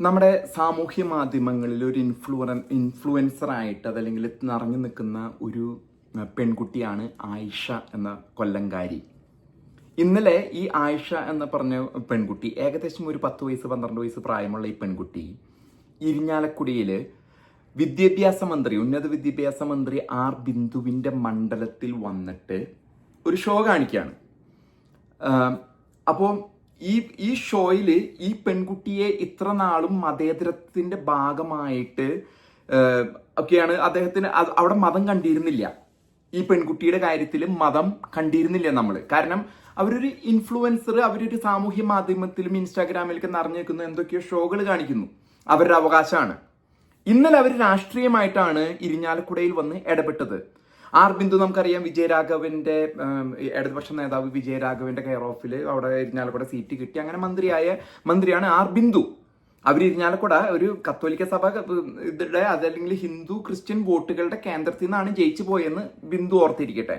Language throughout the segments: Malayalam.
നമ്മുടെ സാമൂഹ്യ മാധ്യമങ്ങളിൽ ഒരു ഇൻഫ്ലുവൻ ആയിട്ട് അതല്ലെങ്കിൽ നിറഞ്ഞു നിൽക്കുന്ന ഒരു പെൺകുട്ടിയാണ് ആയിഷ എന്ന കൊല്ലങ്കാരി ഇന്നലെ ഈ ആയിഷ എന്ന് പറഞ്ഞ പെൺകുട്ടി ഏകദേശം ഒരു പത്ത് വയസ്സ് പന്ത്രണ്ട് വയസ്സ് പ്രായമുള്ള ഈ പെൺകുട്ടി ഇരിഞ്ഞാലക്കുടിയിൽ വിദ്യാഭ്യാസ മന്ത്രി ഉന്നത വിദ്യാഭ്യാസ മന്ത്രി ആർ ബിന്ദുവിന്റെ മണ്ഡലത്തിൽ വന്നിട്ട് ഒരു ഷോ കാണിക്കുകയാണ് അപ്പോൾ ഈ ഈ ഷോയിൽ ഈ പെൺകുട്ടിയെ ഇത്ര നാളും മതേതരത്തിന്റെ ഭാഗമായിട്ട് ഒക്കെയാണ് അദ്ദേഹത്തിന് അവിടെ മതം കണ്ടിരുന്നില്ല. ഈ പെൺകുട്ടിയുടെ കാര്യത്തിൽ മതം കണ്ടിരുന്നില്ല നമ്മൾ കാരണം അവരൊരു ഇൻഫ്ലുവൻസർ അവരൊരു സാമൂഹ്യ മാധ്യമത്തിലും ഇൻസ്റ്റാഗ്രാമിലൊക്കെ നിറഞ്ഞു നിൽക്കുന്ന എന്തൊക്കെയോ ഷോകൾ കാണിക്കുന്നു. അവരുടെ അവകാശമാണ്. ഇന്നലെ അവർ രാഷ്ട്രീയമായിട്ടാണ് ഇരിഞ്ഞാലക്കുടയിൽ വന്ന് ഇടപെട്ടത്. ആർ ബിന്ദു നമുക്കറിയാം വിജയരാഘവന്റെ ഇടതുപക്ഷ നേതാവ് വിജയരാഘവന്റെ കെയർ ഓഫിൽ അവിടെ ഇരിഞ്ഞാലക്കുട സീറ്റ് കിട്ടി. അങ്ങനെ മന്ത്രിയായ മന്ത്രിയാണ് ആർ ബിന്ദു. അവർ ഇരിഞ്ഞാലക്കുട ഒരു കത്തോലിക്ക സഭ ഇതിടെ അതല്ലെങ്കിൽ ഹിന്ദു ക്രിസ്ത്യൻ വോട്ടുകളുടെ കേന്ദ്രത്തിൽ നിന്നാണ് ജയിച്ചു പോയെന്ന് ബിന്ദു ഓർത്തിരിക്കട്ടെ.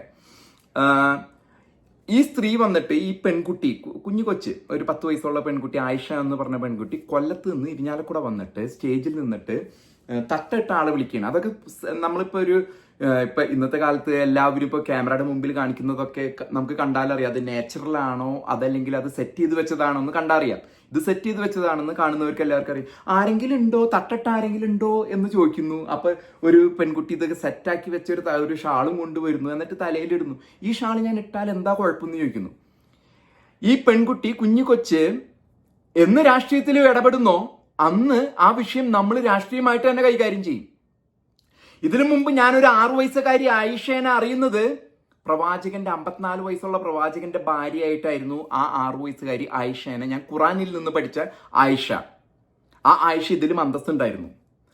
ഈ സ്ത്രീ വന്നിട്ട് ഈ പെൺകുട്ടി കുഞ്ഞു കൊച്ച് ഒരു പത്ത് വയസ്സുള്ള പെൺകുട്ടി ആയിഷ എന്ന് പറഞ്ഞ പെൺകുട്ടി കൊല്ലത്ത് നിന്ന് ഇരിഞ്ഞാലക്കുട വന്നിട്ട് സ്റ്റേജിൽ നിന്നിട്ട് തട്ടിട്ട ആളെ വിളിക്കുകയാണ്. അതൊക്കെ നമ്മളിപ്പോൾ നമ്മളിപ്പോ ഒരു ഇപ്പൊ ഇന്നത്തെ കാലത്ത് എല്ലാവരും ഇപ്പൊ ക്യാമറയുടെ മുമ്പിൽ കാണിക്കുന്നതൊക്കെ നമുക്ക് കണ്ടാലറിയാം. അത് നാച്ചുറൽ ആണോ? അതല്ലെങ്കിൽ അത് സെറ്റ് ചെയ്ത് വെച്ചതാണോ എന്ന് കണ്ടറിയാം. ഇത് സെറ്റ് ചെയ്ത് വെച്ചതാണെന്ന് കാണുന്നവർക്ക് എല്ലാവർക്കും അറിയാം. ആരെങ്കിലും ഉണ്ടോ? തട്ടിട്ട ആരെങ്കിലും ഉണ്ടോ എന്ന് ചോദിക്കുന്നു. അപ്പൊ ഒരു പെൺകുട്ടി ഇതൊക്കെ സെറ്റാക്കി വെച്ച ഒരു ഒരു ഷാളും കൊണ്ടുവരുന്നു. എന്നിട്ട് തലയിലിടുന്നു. ഈ ഷാൾ ഞാൻ ഇട്ടാൽ എന്താ കുഴപ്പമെന്ന് ചോദിക്കുന്നു. ഈ പെൺകുട്ടി കുഞ്ഞു കൊച്ച് എന്ന് രാഷ്ട്രീയത്തിൽ ഇടപെടുന്നോ? അന്ന് ആ വിഷയം നമ്മൾ രാഷ്ട്രീയമായിട്ട് തന്നെ കൈകാര്യം ചെയ്യും. ഇതിനു മുമ്പ് ഞാനൊരു ആറു വയസ്സുകാരി ആയിഷേനെ അറിയുന്നത് പ്രവാചകന്റെ അമ്പത്തിനാല് വയസ്സുള്ള പ്രവാചകന്റെ ഭാര്യയായിട്ടായിരുന്നു ആ ആറു വയസ്സുകാരി ആയിഷേനെ. ഞാൻ ഖുറാനിൽ നിന്ന് പഠിച്ച ആയിഷ. ആ ആയിഷ ഇതിലും അന്തസ്സുണ്ടായിരുന്നു.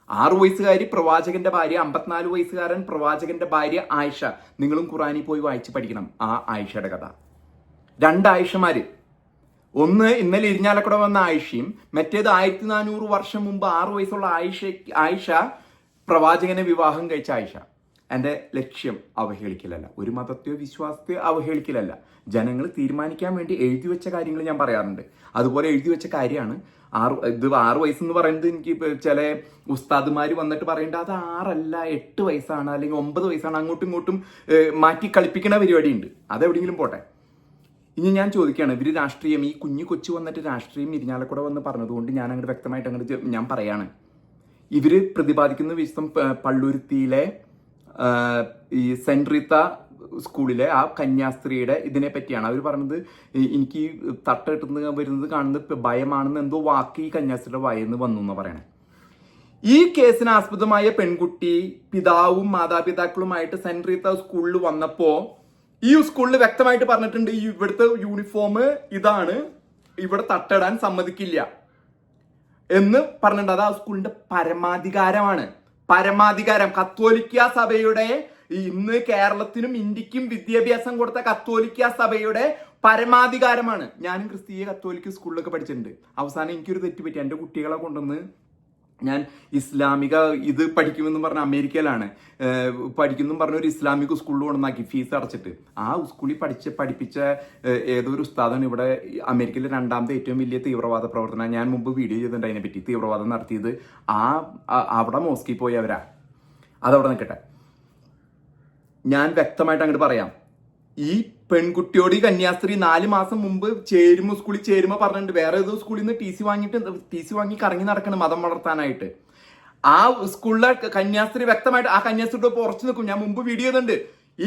ആറു വയസ്സുകാരി പ്രവാചകന്റെ ഭാര്യ അമ്പത്തിനാല് വയസ്സുകാരൻ പ്രവാചകന്റെ ഭാര്യ ആയിഷ. നിങ്ങളും ഖുറാനിൽ പോയി വായിച്ച് പഠിക്കണം. ആ ആയിഷയുടെ കഥ. രണ്ട് ആയിഷമാര് ഒന്ന് ഇന്നലെ ഇരിഞ്ഞാലക്കുട വന്ന ആയിഷയും മറ്റേത് ആയിരത്തി നാനൂറ് വർഷം മുമ്പ് ആറു വയസ്സുള്ള ആയിഷ ആയിഷ പ്രവാചകനെ വിവാഹം കഴിച്ച ആയിഷ. എന്റെ ലക്ഷ്യം അവഹേളിക്കലല്ല. ഒരു മതത്തെയോ വിശ്വാസത്തെയോ അവഹേളിക്കലല്ല. ജനങ്ങൾ തീരുമാനിക്കാൻ വേണ്ടി എഴുതി വെച്ച കാര്യങ്ങൾ ഞാൻ പറയാറുണ്ട്. അതുപോലെ എഴുതി വെച്ച കാര്യമാണ് ആറ് ഇത് ആറ് വയസ്സെന്ന് പറയുന്നത് എനിക്ക് ചില ഉസ്താദുമാർ വന്നിട്ട് പറയേണ്ടത് അത് ആറല്ല എട്ട് വയസ്സാണ് അല്ലെങ്കിൽ ഒമ്പത് വയസ്സാണ് അങ്ങോട്ടും ഇങ്ങോട്ടും മാറ്റി കളിപ്പിക്കുന്ന പരിപാടിയുണ്ട്. അതെവിടെയെങ്കിലും പോട്ടെ. ഇനി ഞാൻ ചോദിക്കുകയാണ് ഇവർ രാഷ്ട്രീയം ഈ കുഞ്ഞു കൊച്ചു വന്നിട്ട് രാഷ്ട്രീയം ഇരിഞ്ഞാലക്കുട വന്ന് പറഞ്ഞതുകൊണ്ട് ഞാൻ അങ്ങോട്ട് വ്യക്തമായിട്ട് അങ്ങോട്ട് ഞാൻ പറയാണ്. ഇവർ പ്രതിപാദിക്കുന്ന വിശദം പള്ളുരുത്തിയിലെ ഈ സെൻട്രിത്ത സ്കൂളിലെ ആ കന്യാസ്ത്രീയുടെ ഇതിനെ പറ്റിയാണ്. അവർ പറഞ്ഞത് എനിക്ക് ഈ തട്ടിട്ടുന്ന വരുന്നത് കാണുന്നത് ഭയമാണെന്ന് എന്തോ വാക്ക് ഈ കന്യാസ്ത്രീയുടെ വായെന്ന് വന്നു എന്ന് പറയണേ. ഈ കേസിന് ആസ്പദമായ പെൺകുട്ടി പിതാവും മാതാപിതാക്കളുമായിട്ട് സെൻട്രിത്ത സ്കൂളിൽ വന്നപ്പോ ഈ സ്കൂളിൽ വ്യക്തമായിട്ട് പറഞ്ഞിട്ടുണ്ട് ഈ ഇവിടുത്തെ യൂണിഫോം ഇതാണ് ഇവിടെ തട്ടിടാൻ സമ്മതിക്കില്ല എന്ന് പറഞ്ഞിട്ടുണ്ട്. അത് ആ സ്കൂളിന്റെ പരമാധികാരമാണ്. പരമാധികാരം. കത്തോലിക്ക സഭയുടെ ഇന്ന് കേരളത്തിനും ഇന്ത്യക്കും വിദ്യാഭ്യാസം കൊടുത്ത കത്തോലിക്ക സഭയുടെ പരമാധികാരമാണ്. ഞാനും ക്രിസ്തീയ കത്തോലിക്ക സ്കൂളിലൊക്കെ പഠിച്ചിട്ടുണ്ട്. അവസാനം എനിക്കൊരു തെറ്റ് പറ്റി എന്റെ കുട്ടികളെ കൊണ്ടുവന്ന് ഞാൻ ഇസ്ലാമിക ഇത് പഠിക്കുമെന്ന് പറഞ്ഞ അമേരിക്കയിലാണ്. പഠിക്കുന്നു പറഞ്ഞ ഒരു ഇസ്ലാമിക് സ്കൂളിൽ കൊണ്ടുവന്നാക്കി ഫീസ് അടച്ചിട്ട്. ആ സ്കൂളിൽ പഠിച്ച് പഠിപ്പിച്ച ഏതൊരു ഉസ്താദാണ് ഇവിടെ അമേരിക്കയിലെ രണ്ടാമത്തെ ഏറ്റവും വലിയ തീവ്രവാദ പ്രവർത്തനം. ഞാൻ മുമ്പ് വീഡിയോ ചെയ്തിട്ടുണ്ട് അതിനെപ്പറ്റി. തീവ്രവാദം നടത്തിയത് ആ- അവിടെ മോസ്കിൽ പോയി അവരാ അതവിടെ നിൽക്കട്ടെ ഞാൻ വ്യക്തമായിട്ട് അങ്ങോട്ട് പറയാം. ഈ പെൺകുട്ടിയോട് ഈ കന്യാസ്ത്രീ നാല് മാസം മുമ്പ് ചേരുമ്പോൾ സ്കൂളിൽ ചേരുമ്പോൾ പറഞ്ഞിട്ടുണ്ട്. വേറെ ഏതോ സ്കൂളിൽ നിന്ന് ടി സി വാങ്ങിയിട്ട് ടി സി വാങ്ങി കറങ്ങി നടക്കണം മതം വളർത്താനായിട്ട്. ആ സ്കൂളിലെ കന്യാസ്ത്രീ വ്യക്തമായിട്ട് ആ കന്യാസ്ത്രീയുടെ ഉറച്ചു നിൽക്കും. ഞാൻ മുമ്പ് വീഡിയോ ഉണ്ട്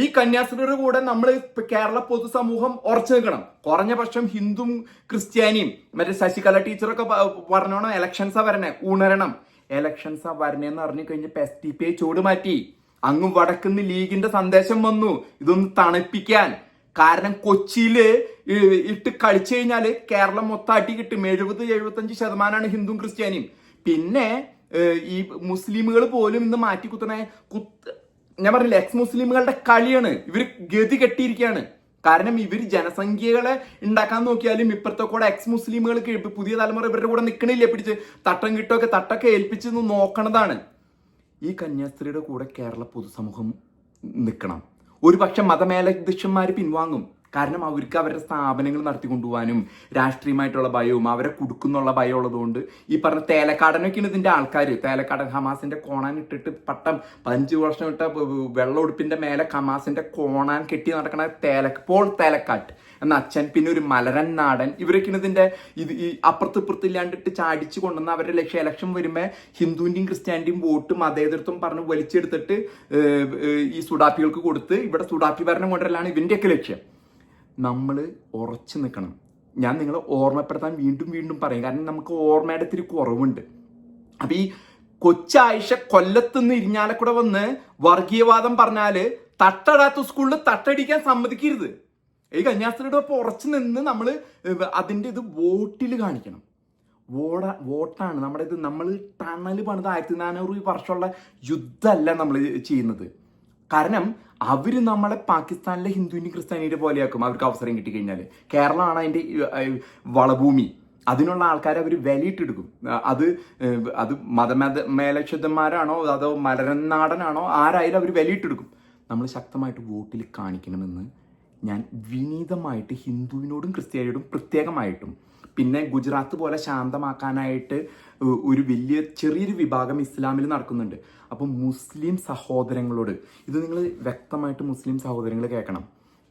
ഈ കന്യാസ്ത്രീയുടെ കൂടെ നമ്മൾ കേരള പൊതുസമൂഹം ഉറച്ചു നിൽക്കണം. കുറഞ്ഞ പക്ഷം ഹിന്ദുവും ക്രിസ്ത്യാനിയും മറ്റേ ശശികല ടീച്ചറൊക്കെ പറഞ്ഞോണം എലക്ഷൻസാ വരണേ ഉണരണം. എലക്ഷൻസാ വരണേന്ന് അറിഞ്ഞു കഴിഞ്ഞപ്പോ എസ് ടി പി ഐ ചൂട് മാറ്റി. അങ്ങും വടക്കുന്ന ലീഗിന്റെ സന്ദേശം വന്നു. ഇതൊന്ന് തണുപ്പിക്കാൻ. കാരണം കൊച്ചിയിൽ ഇട്ട് കളിച്ചു കഴിഞ്ഞാൽ കേരളം മൊത്തമാട്ടി കിട്ടും. എഴുപത് എഴുപത്തഞ്ച് ശതമാനമാണ് ഹിന്ദുവും ക്രിസ്ത്യാനിയും. പിന്നെ ഈ മുസ്ലിമുകൾ പോലും ഇന്ന് മാറ്റി കുത്തണ കുത്ത് ഞാൻ പറഞ്ഞില്ല എക്സ് മുസ്ലിമുകളുടെ കളിയാണ്. ഇവർ ഗതി കെട്ടിയിരിക്കുകയാണ് കാരണം ഇവർ ജനസംഖ്യകളെ ഉണ്ടാക്കാൻ നോക്കിയാലും ഇപ്പുറത്തെ കൂടെ എക്സ് മുസ്ലിമുകൾ പുതിയ തലമുറ ഇവരുടെ കൂടെ നിൽക്കണില്ലേ പിടിച്ച് തട്ടം കിട്ടൊക്കെ തട്ടൊക്കെ ഏൽപ്പിച്ച് നോക്കണതാണ്. ഈ കന്യാസ്ത്രീയുടെ കൂടെ കേരള പൊതുസമൂഹം നിൽക്കണം ഒരു പക്ഷെ മതമേലധ്യക്ഷന്മാർ പിൻവാങ്ങും. കാരണം അവർക്ക് അവരുടെ സ്ഥാപനങ്ങൾ നടത്തിക്കൊണ്ടുപോകാനും രാഷ്ട്രീയമായിട്ടുള്ള ഭയവും അവരെ കുടുക്കുന്നുള്ള ഭയം ഉള്ളതുകൊണ്ട് ഈ പറഞ്ഞ തേലക്കാടനൊക്കെയാണ് ഇതിന്റെ ആൾക്കാർ തേലക്കാടൻ ഹമാസിന്റെ കോണാൻ ഇട്ടിട്ട് പട്ടം പതിനഞ്ച് വർഷം ഇട്ട വെള്ളം ഉടുപ്പിന്റെ മേലെ ഹമാസിന്റെ കോണാൻ കെട്ടി നടക്കണ തേല പോൾ തേലക്കാട്ട് എന്ന അച്ഛൻ പിന്നെ ഒരു മലരൻ നാടൻ ഇവരൊക്കെയാണ് ഇതിന്റെ ഇത് ഈ അപ്പുറത്ത് ഇപ്പുറത്ത് ഇല്ലാണ്ടിട്ട് ചാടിച്ച് കൊണ്ടുവന്ന അവരുടെ ലക്ഷ്യം ഇലക്ഷൻ വരുമ്പോൾ ഹിന്ദുവിന്റെയും ക്രിസ്ത്യാനിന്റെയും വോട്ട് മതേതൃത്വം പറഞ്ഞ് വലിച്ചെടുത്തിട്ട് ഈ സുഡാപ്പികൾക്ക് കൊടുത്ത് ഇവിടെ സുഡാപ്പി ഭരണം കൊണ്ടുവരലാണ് ഇവന്റെയൊക്കെ ലക്ഷ്യം. നമ്മൾ ഉറച്ചു നിൽക്കണം. ഞാൻ നിങ്ങളെ ഓർമ്മപ്പെടുത്താൻ വീണ്ടും വീണ്ടും പറയും. കാരണം നമുക്ക് ഓർമ്മയുടെ ഇത്തിരി കുറവുണ്ട്. അപ്പം ഈ കൊച്ചായിഷ കൊല്ലത്തുനിന്ന് ഇരിഞ്ഞാലക്കൂടെ വന്ന് വർഗീയവാദം പറഞ്ഞാൽ തട്ടടാത്ത സ്കൂളിൽ തട്ടടിക്കാൻ സമ്മതിക്കരുത്. ഈ കന്യാസ്ത്രീയുടെ ഒപ്പം ഉറച്ചു നിന്ന് നമ്മൾ അതിന്റെ ഇത് വോട്ടിൽ കാണിക്കണം. വോട വോട്ടാണ് നമ്മുടെ ഇത് നമ്മൾ ടണൽ പണിത് ആയിരത്തി നാനൂറ് വർഷമുള്ള യുദ്ധമല്ല നമ്മൾ ചെയ്യുന്നത്. കാരണം അവർ നമ്മളെ പാകിസ്ഥാനിലെ ഹിന്ദുവിനും ക്രിസ്ത്യാനിയുടെ പോലെയാക്കും. അവർക്ക് അവസരം കിട്ടിക്കഴിഞ്ഞാൽ കേരളമാണ് അതിന്റെ വളഭൂമി. അതിനുള്ള ആൾക്കാരെ അവർ വിലയിട്ടെടുക്കും. അത് അത് മതമേത മേലക്ഷതന്മാരാണോ അതോ മലരനാടനാണോ ആരായാലും അവർ വിലയിട്ടെടുക്കും. നമ്മൾ ശക്തമായിട്ട് വോട്ടിൽ കാണിക്കണമെന്ന് ഞാൻ വിനീതമായിട്ട് ഹിന്ദുവിനോടും ക്രിസ്ത്യാനിയോടും പ്രത്യേകമായിട്ടും പിന്നെ ഗുജറാത്ത് പോലെ ശാന്തമാക്കാനായിട്ട് ഒരു വലിയ ചെറിയൊരു വിഭാഗം ഇസ്ലാമിൽ നടക്കുന്നുണ്ട്. അപ്പം മുസ്ലിം സഹോദരങ്ങളോട് ഇത് നിങ്ങൾ വ്യക്തമായിട്ട് മുസ്ലിം സഹോദരങ്ങൾ കേൾക്കണം.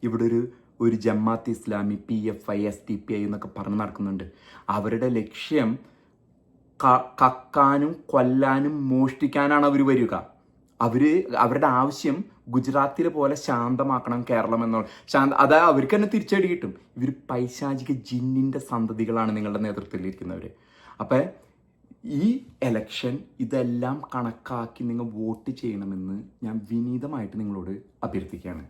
ഇവിടെ ഒരു ഒരു Jamaat Islami P F I S T P I എന്നൊക്കെ പറഞ്ഞ് നടക്കുന്നുണ്ട്. അവരുടെ ലക്ഷ്യം കക്കാനും കൊല്ലാനും മോഷ്ടിക്കാനാണ് അവർ വരിക. അവർ അവരുടെ ആവശ്യം ഗുജറാത്തിലെ പോലെ ശാന്തമാക്കണം കേരളം എന്നുള്ള ശാന്ത അതായത് അവർക്ക് തന്നെ തിരിച്ചടി കിട്ടും. ഇവർ പൈശാചിക ജിന്നിന്റെ സന്തതികളാണ് നിങ്ങളുടെ നേതൃത്വത്തിൽ ഇരിക്കുന്നവര് അപ്പോൾ ഈ എലക്ഷൻ ഇതെല്ലാം കണക്കാക്കി നിങ്ങൾ വോട്ട് ചെയ്യണമെന്ന് ഞാൻ വിനീതമായിട്ട് നിങ്ങളോട് അഭ്യർത്ഥിക്കുകയാണ്.